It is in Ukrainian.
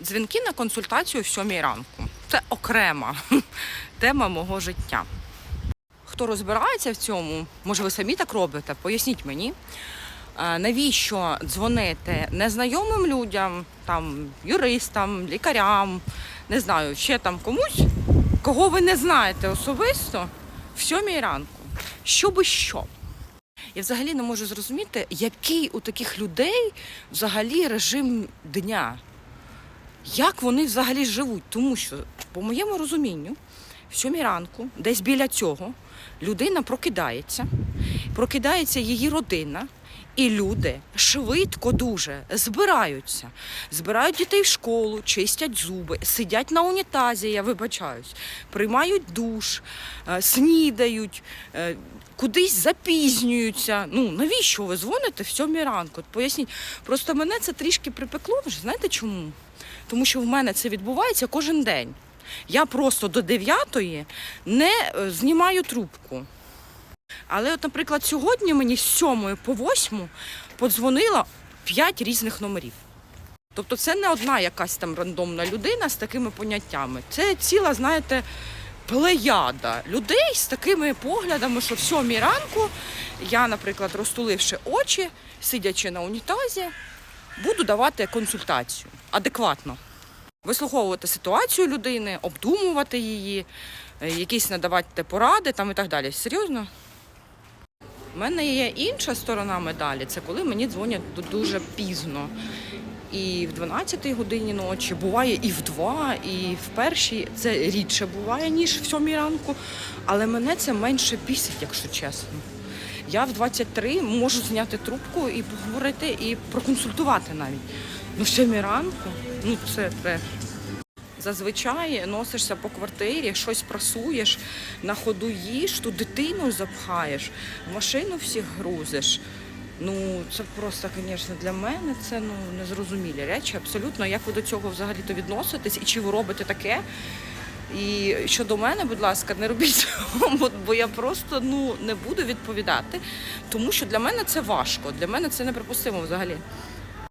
Дзвінки на консультацію в сьомій ранку. Це окрема тема мого життя. Хто розбирається в цьому, може ви самі так робите, поясніть мені, е, навіщо дзвонити незнайомим людям, там, юристам, лікарям, не знаю, ще там комусь, кого ви не знаєте особисто, в сьомій ранку. Щоби що? Я взагалі не можу зрозуміти, який у таких людей взагалі режим дня. Як вони взагалі живуть? Тому що, по моєму розумінню, в сьомій ранку, десь біля цього, людина прокидається, прокидається її родина, і люди швидко дуже збираються, збирають дітей в школу, чистять зуби, сидять на унітазі, я вибачаюсь, приймають душ, е, снідають, е, кудись запізнюються. Ну навіщо ви дзвоните в сьомій ранку? Поясніть. Просто мене це трішки припекло. вже знаєте чому? Тому що в мене це відбувається кожен день. Я просто до 9 не е, знімаю трубку. Але, от, наприклад, сьогодні мені з 7 по 8 подзвонила 5 різних номерів. Тобто це не одна якась там рандомна людина з такими поняттями. Це ціла, знаєте, плеяда людей з такими поглядами, що в сьомій ранку я, наприклад, розтуливши очі, сидячи на унітазі, буду давати консультацію адекватно. Вислуховувати ситуацію людини, обдумувати її, е, якісь надавати поради там і так далі. Серйозно? У мене є інша сторона медалі, це коли мені дзвонять дуже пізно. І в 12-й годині ночі, буває і в 2, і в першій. Це рідше буває, ніж в 7 ранку. Але мене це менше бісить, якщо чесно. Я в 23 можу зняти трубку і поговорити, і проконсультувати навіть. Ну, в 7 ранку, ну це треш. Зазвичай носишся по квартирі, щось прасуєш, на ходу їш, ту дитину запхаєш, в машину всіх грузиш. Ну, це просто, звісно, для мене це ну, незрозумілі речі. Абсолютно, як ви до цього взагалі-то відноситесь і чи ви робите таке? І щодо мене, будь ласка, не робіть цього, бо- я просто ну, не буду відповідати, тому що для мене це важко, для мене це неприпустимо взагалі.